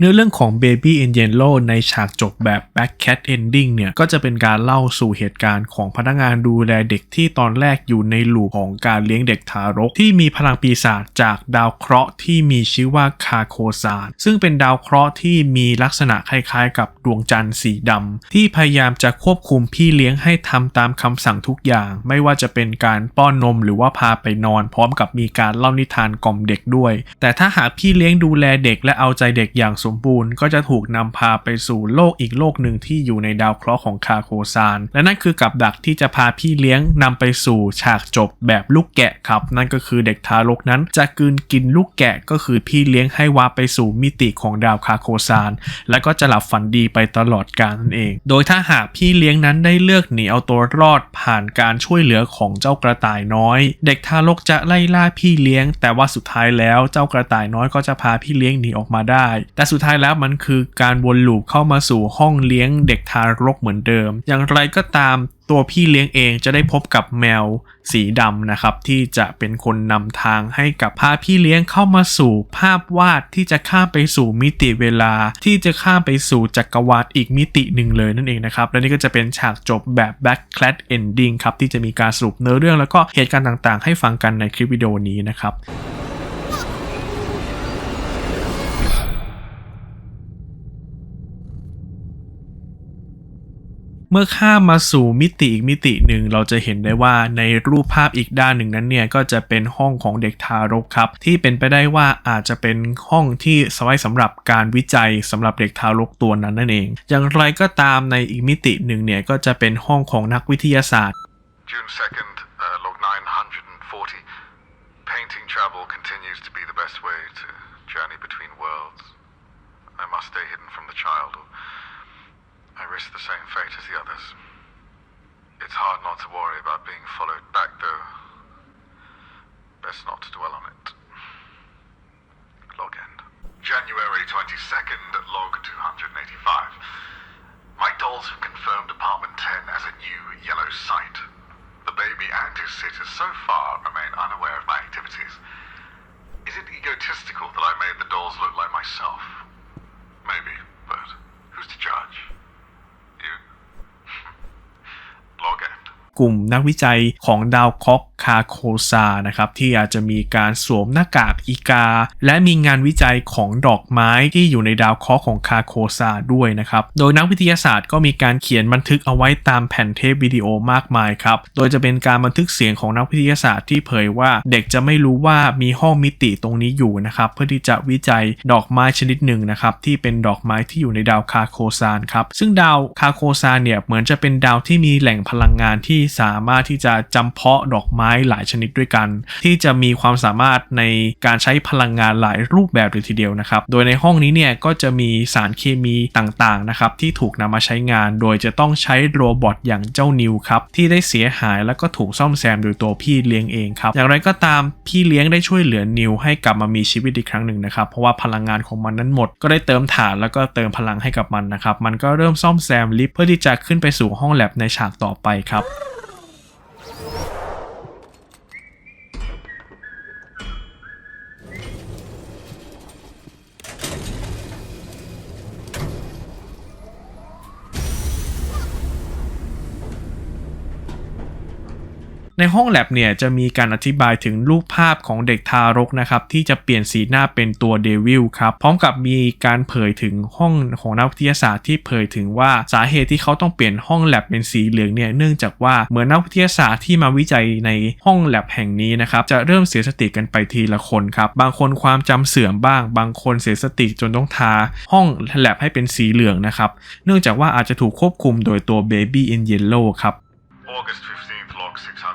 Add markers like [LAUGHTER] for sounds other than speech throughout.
เนื้อเรื่องของ Baby in Yellow ในฉากจบแบบ Back Cat Ending เนี่ย ก็จะเป็นการเล่าสู่เหตุการณ์ของพนักงานดูแลเด็กที่ตอนแรกอยู่ในหลูของการเลี้ยงเด็กทารก ที่มีพลังปีศาจจากดาวเคราะห์ที่มีชื่อว่าคาโคซานซึ่งเป็นดาวเคราะห์ที่มีลักษณะคล้ายๆ กับดวงจันทร์สีดำที่พยายามจะควบคุมพี่เลี้ยงให้ทำตามคำสั่งทุกอย่าง ไม่ว่าจะเป็นการป้อนนมหรือว่าพาไปนอน พร้อมกับมีการเล่านิทานกล่อมเด็กด้วย แต่ถ้าหากพี่เลี้ยงดูแลเด็กและเอาใจเด็กอย่างสมบูรณ์ ก็จะถูกนำพาไปสู่โลกอีกโลกหนึ่งที่อยู่ในดาวเคราะห์ของคาโคซาน และนั่นคือกับดักที่จะพาพี่เลี้ยงนำไปสู่ฉากจบแบบลูกแกะครับ นั่นก็คือเด็กทารกนั้น จะกืนกินลูกแกะก็คือพี่เลี้ยงให้วาไปสู่มิติของดาวคาโคซาน และก็จะหลับฝันดีไปตลอดกาลนั่นเอง โดยถ้าหากพี่เลี้ยงนั้นได้เลือกหนีเอาตัวรอดผ่านการช่วยเหลือของเจ้ากระต่ายน้อย เด็กทารกจะไล่ล่าพี่เลี้ยง แต่ว่าสุดท้ายแล้วเจ้ากระต่ายน้อยก็จะพาพี่เลี้ยงหนีออกมาได้ แต่สุดุดท้ายแล้วมันคือการวนลูปเข้ามาสู่ห้องเลี้ยงเด็กทารกเหมือนเดิม อย่างไรก็ตามตัวพี่เลี้ยงเองจะได้พบกับแมวสีดำนะครับที่จะเป็นคนนำทางให้กับพาพี่เลี้ยงเข้ามาสู่ภาพวาดที่จะข้ามไปสู่มิติเวลา ที่จะข้ามไปสู่จักรวาลอีกมิติหนึ่งเลยนั่นเองนะครับและนี่ก็จะเป็นฉากจบแบบ backclad ending ครับที่จะมีการสรุปเนื้อเรื่องแล้วก็เหตุการณ์ต่างๆ ให้ฟังกันในคลิปวิดีโอนี้นะครับ เมื่อข้ามมาสู่มิติอีกมิติหนึ่งเราจะเห็นได้ว่าในรูปภาพอีกด้านหนึ่งนั้นเนี่ยก็จะเป็นห้องของเด็กทารกครับ ที่เป็นไปได้ว่าอาจจะเป็นห้องที่สไว้สำหรับการวิจัยสำหรับเด็กทารกตัวนั้นนั่นเอง อย่างไรก็ตามในอีกมิติหนึ่งเนี่ยก็จะเป็นห้องของนักวิทยาศาสตร์ June 2nd, uh, log 940. Painting travel continues to be the best way to journey between worlds. I must stay hidden from the child, or risk the same fate as the others. It's hard not to worry about being followed back, though. Best not to dwell on it. Log end. January 22nd, log 285. My dolls have confirmed Apartment 10 as a new yellow site. The baby and his sitters so far remain unaware of my activities. Is it egotistical that I made the dolls look like myself? Maybe, but who's to judge? กลุ่มนักวิจัยของดาวค็อกคาโคซานะครับที่อาจจะมีการสวมหน้ากากอีกา และมีงานวิจัยของดอกไม้ที่อยู่ในดาวเคราะห์ของคาโคซาด้วยนะครับ โดยนักวิทยาศาสตร์ก็มีการเขียนบันทึกเอาไว้ตามแผ่นเทปวิดีโอมากมายครับ โดยจะเป็นการบันทึกเสียงของนักวิทยาศาสตร์ที่เผยว่าเด็กจะไม่รู้ว่ามีห้องมิติตรงนี้อยู่นะครับเพื่อที่จะวิจัยดอกไม้ชนิดหนึ่งนะครับที่เป็นดอกไม้ที่อยู่ในดาวคาโคซานครับซึ่งดาวคาโคซานเนี่ยเหมือนจะเป็นดาวที่มีแหล่งพลังงานที่สามารถที่จะจำเพาะดอกไม้หลายชนิดด้วยกัน ที่จะมีความสามารถในการใช้พลังงานหลายรูปแบบเลยทีเดียวนะครับ โดยในห้องนี้เนี่ยก็จะมีสารเคมีต่างๆนะครับที่ถูกนำมาใช้งาน โดยจะต้องใช้โรบอทอย่างเจ้านิวครับที่ได้เสียหายแล้วก็ถูกซ่อมแซมโดยตัวพี่เลี้ยงเองครับอย่างไรก็ตามพี่เลี้ยงได้ช่วยเหลือนิวให้กลับมามีชีวิตอีกครั้งหนึ่งนะครับเพราะว่าพลังงานของมันนั้นหมด ก็ได้เติมถ่านแล้วก็เติมพลังให้กับมันนะครับมันก็เริ่มซ่อมแซมลิฟต์เพื่อที่จะขึ้นไปสู่ห้องแลบในฉากต่อไปครับ ห้องแลบเนี่ยจะมีการอธิบายถึงรูปภาพของเด็กทารกนะครับที่จะเปลี่ยนสีหน้าเป็นตัวเดวิลครับพร้อมกับมีการเผยถึงห้องของนักวิทยาศาสตร์ที่เผยถึงว่าสาเหตุที่เขาต้องเปลี่ยนห้องแลบเป็นสีเหลืองเนี่ยเนื่องจากว่าเหมือนนักวิทยาศาสตร์ที่มาวิจัยในห้องแลบแห่งนี้นะครับจะเริ่มเสียสติกันไปทีละคนครับบางคนความจำเสื่อมบ้าง บางคนเสียสติจนต้องทาห้องแลบให้เป็นสีเหลืองนะครับเนื่องจากว่าอาจจะถูกควบคุมโดยตัว Baby in Yellow ครับ August 15th, log 633.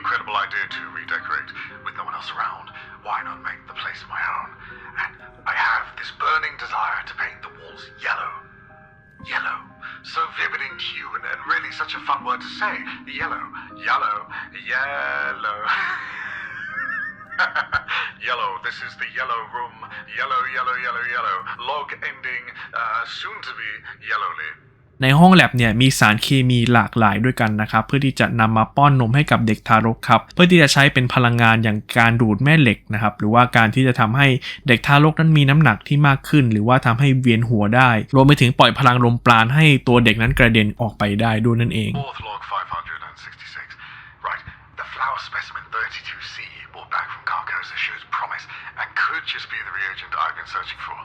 Incredible idea to redecorate. With no one else around, why not make the place my own? And I have this burning desire to paint the walls yellow. Yellow. So vivid in hue and, and really such a fun word to say. Yellow. Yellow. Yellow. [LAUGHS] yellow. This is the yellow room. Yellow, yellow, yellow, yellow. Log ending uh, soon to be yellowly. ในห้องแลบเนี่ยมีสารเคมีหลากหลายด้วยกันนะครับ เพื่อที่จะนำมาป้อนนมให้กับเด็กทารกครับ เพื่อที่จะใช้เป็นพลังงานอย่างการดูดแม่เหล็กนะครับ หรือว่าการที่จะทำให้เด็กทารกนั้นมีน้ำหนักที่มากขึ้น หรือว่าทำให้เวียนหัวได้ รวมไปถึงปล่อยพลังลมปราณให้ตัวเด็กนั้นกระเด็นออกไปได้ด้วยนั่นเอง could just be the reagent I've been searching for.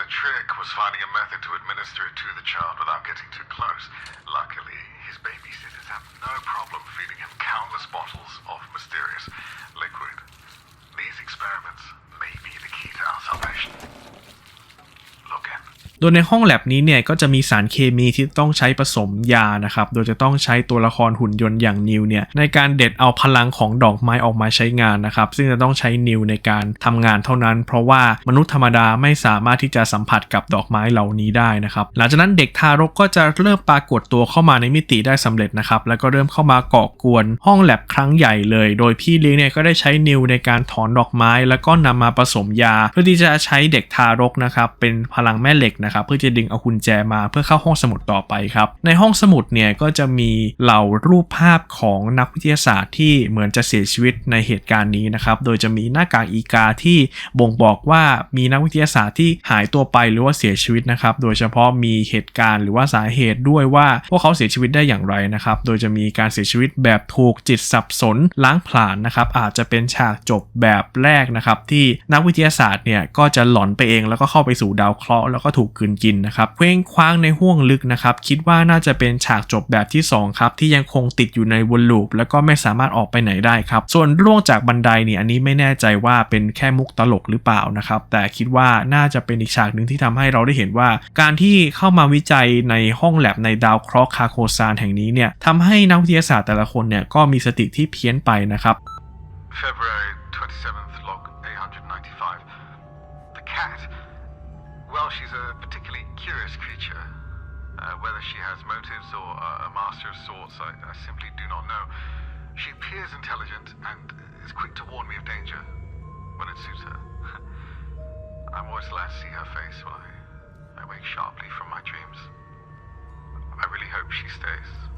The trick was finding a method to administer it to the child without getting too close. Luckily, his babysitters have no problem feeding him countless bottles of mysterious liquid. These experiments โดยในห้องแลบนี้เนี่ยก็จะมีสารเคมีที่ต้องใช้ผสมยานะครับ โดยจะต้องใช้ตัวละครหุ่นยนต์อย่างนิวเนี่ยในการเด็ดเอาพลังของดอกไม้ออกมาใช้งานนะครับ ซึ่งจะต้องใช้นิวในการทำงานเท่านั้น เพราะว่ามนุษย์ธรรมดาไม่สามารถที่จะสัมผัสกับดอกไม้เหล่านี้ได้นะครับ หลังจากนั้นเด็กทารกก็จะเริ่มปรากฏตัวเข้ามาในมิติได้สำเร็จนะครับ แล้วก็เริ่มเข้ามาก่อกวนห้องแลบครั้งใหญ่เลย โดยพี่เลี้ยงเนี่ยก็ได้ใช้นิวในการถอนดอกไม้ แล้วก็นำมาผสมยา เพื่อที่จะใช้เด็กทารกนะครับเป็นพลังแม่เหล็กนะครับเพื่อจะดึงเอากุญแจมาเพื่อเข้าห้องสมุดต่อไปครับ ในห้องสมุดเนี่ยก็จะมีเหล่ารูปภาพของนักวิทยาศาสตร์ที่เหมือนจะเสียชีวิตในเหตุการณ์นี้นะครับ โดยจะมีหน้ากากอีกาที่บ่งบอกว่ามีนักวิทยาศาสตร์ที่หายตัวไปหรือว่าเสียชีวิตนะครับ โดยเฉพาะมีเหตุการณ์หรือว่าสาเหตุด้วยว่าพวกเขาเสียชีวิตได้อย่างไรนะครับ โดยจะมีการเสียชีวิตแบบถูกจิตสับสนล้างผลาญนะครับ อาจจะเป็นฉากจบแบบแรกนะครับ ที่นักวิทยาศาสตร์เนี่ยก็จะหลอนไปเองแล้วก็เข้าไปสู่ดาวเคราะห์แล้วก็ถูกกืนกินนะครับเคว้งคว้างในห้วงลึกนะครับ คิดว่าน่าจะเป็นฉากจบแบบที่สองครับ ที่ยังคงติดอยู่ในวนลูป แล้วก็ไม่สามารถออกไปไหนได้ครับ ส่วนร่วงจากบันไดเนี่ยอันนี้ไม่แน่ใจว่าเป็นแค่มุกตลกหรือเปล่านะครับ แต่คิดว่าน่าจะเป็นอีกฉากหนึ่งที่ทำให้เราได้เห็นว่า การที่เข้ามาวิจัยในห้องแลบในดาวเคราะห์คาโคซานแห่งนี้เนี่ยทำให้นักวิทยาศาสตร์แต่ละคนเนี่ยก็มีสติที่เพี้ยนไปนะครับ February 27th, log 895. The cat. Well, she's a curious creature. Uh, whether she has motives or uh, a master of sorts, I, I simply do not know. She appears intelligent and is quick to warn me of danger when it suits her. [LAUGHS] I'm always glad to see her face when I, I wake sharply from my dreams. I really hope she stays.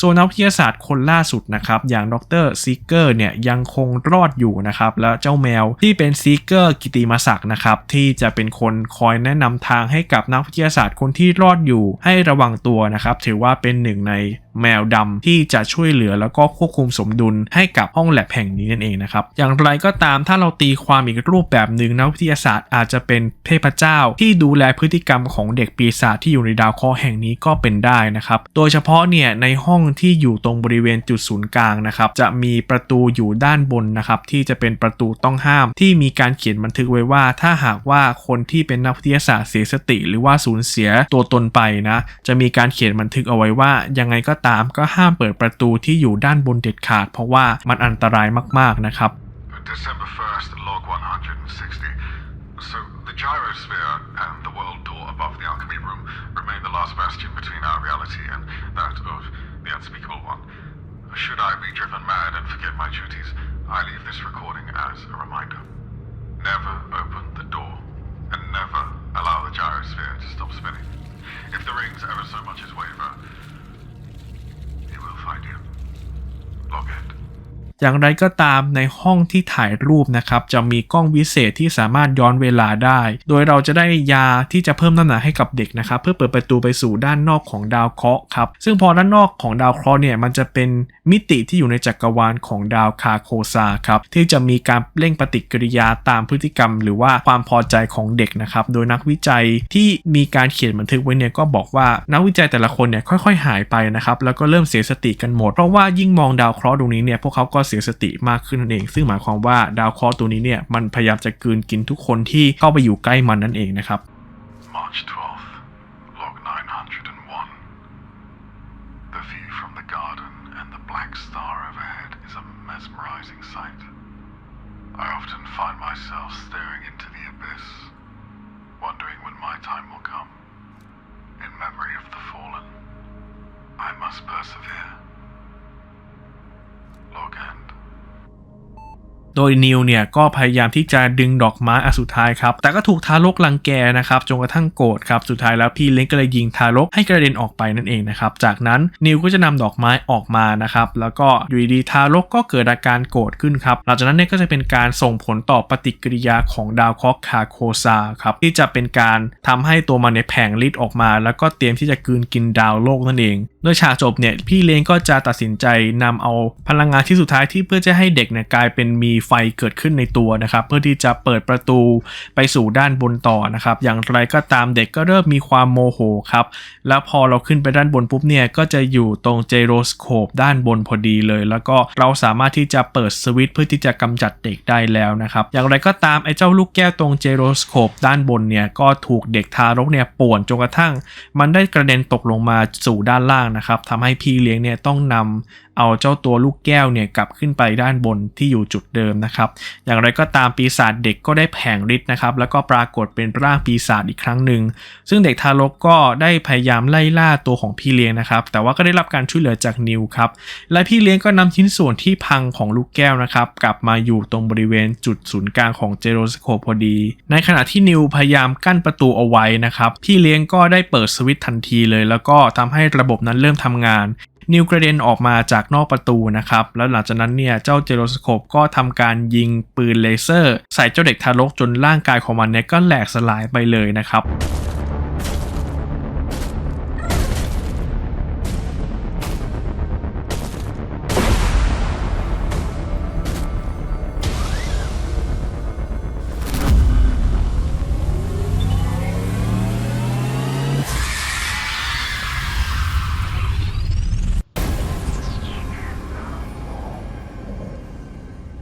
ส่วนนักวิทยาศาสตร์คนล่าสุดนะครับอย่างดรซิกเกอร์เนี่ยยังคงรอดอยู่นะครับและเจ้าแมวที่เป็นซิกเกอร์กิติมศักดิ์นะครับที่จะเป็นคนคอยแนะนำทางให้กับนักวิทยาศาสตร์คนที่รอดอยู่ให้ระวังตัวนะครับถือว่าเป็นหนึ่งใน แมวดำที่จะช่วยเหลือแล้วก็ควบคุมสมดุลให้กับห้องแลบแห่งนี้นั่นเองนะครับ อย่างไรก็ตามถ้าเราตีความอีกรูปแบบหนึ่งนักวิทยาศาสตร์อาจจะเป็นเทพเจ้าที่ดูแลพฤติกรรมของเด็กปีศาจที่อยู่ในดาวเคราะห์แห่งนี้ก็เป็นได้นะครับ โดยเฉพาะเนี่ยในห้องที่อยู่ตรงบริเวณจุดศูนย์กลางนะครับ จะมีประตูอยู่ด้านบนนะครับที่จะเป็นประตูต้องห้าม ที่มีการเขียนบันทึกไว้ว่า ถ้าหากว่าคนที่เป็นนักวิทยาศาสตร์เสียสติ หรือว่าสูญเสียตัวตนไปนะจะมีการเขียนบันทึกเอาไว้ว่ายังไงก็ตามามก็ห้ามเปิดประตูที่อยู่ด้านบนเด็ดขาด เพราะว่ามันอันตรายมากๆนะครับ December 1st, log 160. So, the gyrosphere and the world door above the alchemy room remain the last bastion between our reality and that of the unspeakable one. Should I be driven mad and forget my duties, I leave this recording as a reminder. Never open the door, อย่างไรก็ตามในห้องที่ถ่ายรูปนะครับจะมีกล้องวิเศษที่สามารถย้อนเวลาได้ โดยเราจะได้ยาที่จะเพิ่มน้ำหนักให้กับเด็กนะครับ เพื่อเปิดประตูไปสู่ด้านนอกของดาวเคราะห์ครับซึ่งพอด้านนอกของดาวเคราะห์เนี่ยมันจะเป็นมิติที่อยู่ในจักรวาลของดาวคาโคซาครับที่จะมีการเร่งปฏิกิริยาตามพฤติกรรม หรือว่าความพอใจของเด็กนะครับโดยนักวิจัยที่มีการเขียนบันทึกไว้เนี่ยก็บอกว่านักวิจัยแต่ละคนเนี่ยค่อย ๆ หายไปนะครับแล้วก็เริ่มเสียสติกันหมดเพราะว่ายิ่งมองดาวเคราะห์ดวงนี้เนี่ยพวกเขาก็เสียสติมากขึ้นนั่นเอง ซึ่งหมายความว่าดาวเคราะห์ตัวนี้เนี่ยมันพยายามจะกืนกินทุกคนที่เข้าไปอยู่ใกล้มันนั่นเองนะครับ March 12 log 901. The view from the garden and the black star overhead is a mesmerizing sight. I often find myself staring into the abyss, wondering when my time will come. In memory of the fallen, I must persevere. Log end. โดยนิวเนี่ยก็พยายามที่จะดึงดอกไม้อันสุดท้ายครับ แต่ก็ถูกทารกรังแกนะครับจนกระทั่งโกรธครับ สุดท้ายแล้วพี่เล้งก็เลยยิงทารกให้กระเด็นออกไปนั่นเองนะครับ จากนั้นนิวก็จะนำดอกไม้ออกมานะครับ แล้วก็อยู่ดีๆทารกก็เกิดอาการโกรธขึ้นครับ หลังจากนั้นเนี่ยก็จะเป็นการส่งผลต่อปฏิกิริยาของดาวเคราะห์คาโคซาครับที่จะเป็นการทำให้ตัวมันเนี่ยแผงฤทธิ์ออกมา แล้วก็เตรียมที่จะกืนกินดาวโลกนั่นเองโดยฉากจบเนี่ยพี่เลี้ยงก็จะตัดสินใจนำเอาพลังงานที่สุดท้ายที่เพื่อจะให้เด็กเนี่ยกลายเป็นมีไฟเกิดขึ้นในตัวนะครับเพื่อที่จะเปิดประตูไปสู่ด้านบนต่อนะครับอย่างไรก็ตามเด็กก็เริ่มมีความโมโหครับแล้วพอเราขึ้นไปด้านบนปุ๊บเนี่ยก็จะอยู่ตรงเจโรสโคปด้านบนพอดีเลย แล้วก็เราสามารถที่จะเปิดสวิตช์เพื่อที่จะกำจัดเด็กได้แล้วนะครับอย่างไรก็ตามไอ้เจ้าลูกแก้วตรงเจโรสโคปด้านบนเนี่ยก็ถูกเด็กทารกเนี่ยป่วนจนกระทั่ง มันได้กระเด็นตกลงมาสู่ด้านล่างนะครับทำให้พี่เลี้ยงเนี่ยต้องนำ เอาเจ้าตัวลูกแก้วเนี่ยกลับขึ้นไปด้านบนที่อยู่จุดเดิมนะครับ อย่างไรก็ตามปีศาจเด็กก็ได้แผงฤทธิ์นะครับ แล้วก็ปรากฏเป็นร่างปีศาจอีกครั้งหนึ่ง ซึ่งเด็กทารกก็ได้พยายามไล่ล่าตัวของพี่เลี้ยงนะครับ แต่ว่าก็ได้รับการช่วยเหลือจากนิวครับ และพี่เลี้ยงก็นำชิ้นส่วนที่พังของลูกแก้วนะครับ กลับมาอยู่ตรงบริเวณจุดศูนย์กลางของเจโรสโคพอดี ในขณะที่นิวพยายามกั้นประตูเอาไว้นะครับ พี่เลี้ยงก็ได้เปิดสวิตช์ทันทีเลย แล้วก็ทำให้ระบบนั้นเริ่มทำงาน นิวกระเด็นออกมาจากนอกประตูนะครับ แล้วหลังจากนั้นเนี่ยเจ้าเจโรสโคปก็ทำการยิงปืนเลเซอร์ ใส่เจ้าเด็กทารกจนร่างกายของมันเนี่ยก็แหลกสลายไปเลยนะครับ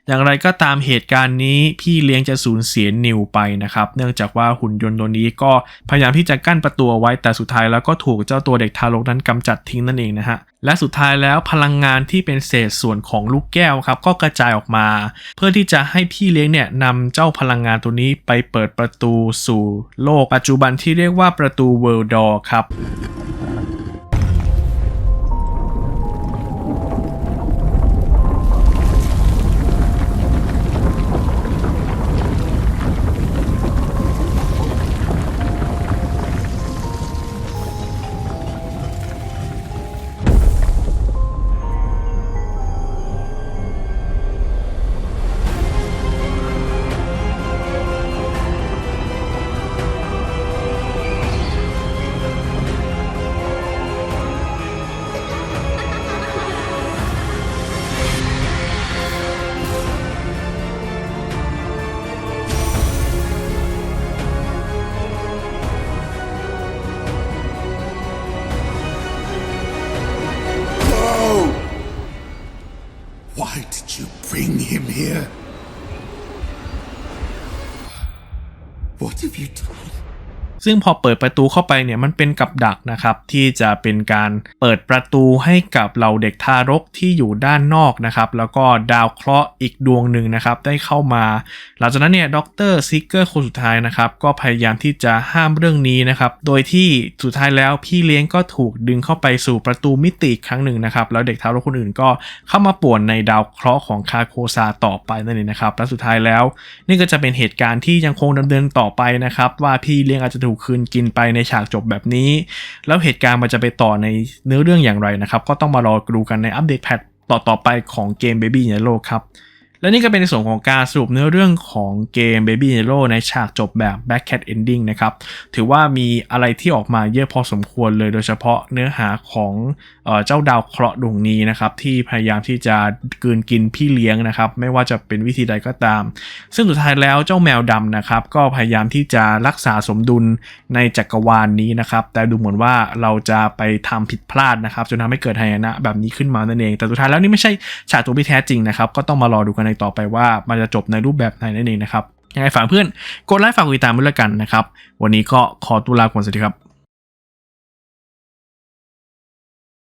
อย่างไรก็ตามเหตุการณ์นี้พี่เลี้ยงจะสูญเสียนิวไปนะครับ เนื่องจากว่าหุ่นยนต์ตัวนี้ก็พยายามที่จะกั้นประตูไว้แต่สุดท้ายแล้วก็ถูกเจ้าตัวเด็กทารกนั้นกำจัดทิ้งนั่นเองนะฮะและสุดท้ายแล้วพลังงานที่เป็นเศษส่วนของลูกแก้วครับก็กระจายออกมา เพื่อที่จะให้พี่เลี้ยงเนี่ยนำเจ้าพลังงานตัวนี้ไปเปิดประตูสู่โลกปัจจุบันที่เรียกว่าประตูเวิลด์ดอร์ครับ Victory! ซึ่งพอเปิดประตูเข้าไปเนี่ยมันเป็นกับดักนะครับที่จะเป็นการเปิดประตูให้กับเหล่าเด็กทารกที่อยู่ด้านนอกนะครับแล้วก็ดาวเคราะห์อีกดวงหนึ่งนะครับได้เข้ามา หลังจากนั้นเนี่ยด็อกเตอร์ซิกเกอร์คนสุดท้ายนะครับก็พยายามที่จะห้ามเรื่องนี้นะครับโดยที่สุดท้ายแล้วพี่เลี้ยงก็ถูกดึงเข้าไปสู่ประตูมิติครั้งหนึ่งนะครับแล้วเด็กทารกคนอื่นก็เข้ามาป่วนในดาวเคราะห์ของคาโคซาต่อไปนั่นเองนะครับและสุดท้ายแล้ว นี่ก็จะเป็นเหตุการณ์ที่ยังคงดำเนินต่อไปนะครับว่าพี่เลี้ยงอาจจะถูกคืนกินไปในฉากจบแบบนี้ แล้วเหตุการณ์มันจะไปต่อในเนื้อเรื่องอย่างไรนะครับ ก็ต้องมารอดูกันในอัปเดตแพทต่อๆไปของเกม Baby Yellow ครับ และนี่ก็เป็นในส่วนของการสรุปเนื้อเรื่องของเกม Baby Yellow ในฉากจบแบบ Back Cat Ending นะครับ ถือว่ามีอะไรที่ออกมาเยอะพอสมควรเลยโดยเฉพาะเนื้อหาของเออเจ้าดาวเคราะห์ดวงนี้นะครับ ที่พยายามที่จะกืนกินพี่เลี้ยงนะครับ ไม่ว่าจะเป็นวิธีใดก็ตาม ซึ่งสุดท้ายแล้วเจ้าแมวดำนะครับ ก็พยายามที่จะรักษาสมดุลในจักรวาลนนี้นะครับ แต่ดูเหมือนว่าเราจะไปทำผิดพลาดนะครับจนทำให้เกิดหายนะแบบนี้ขึ้นมานั่นเอง แต่สุดท้ายแล้วนี่ไม่ใช่ฉากตัวที่แท้จริงนะครับก็ต้องมารอดูกันในต่อไปว่ามันจะจบในรูปแบบไหนนั่นเองนะครับยังไงฝากเพื่อนกดไลค์ฝากกดติดตามด้วยละกันนะครับ วันนี้ก็ขอตุลาก่อนสวัสดีครับ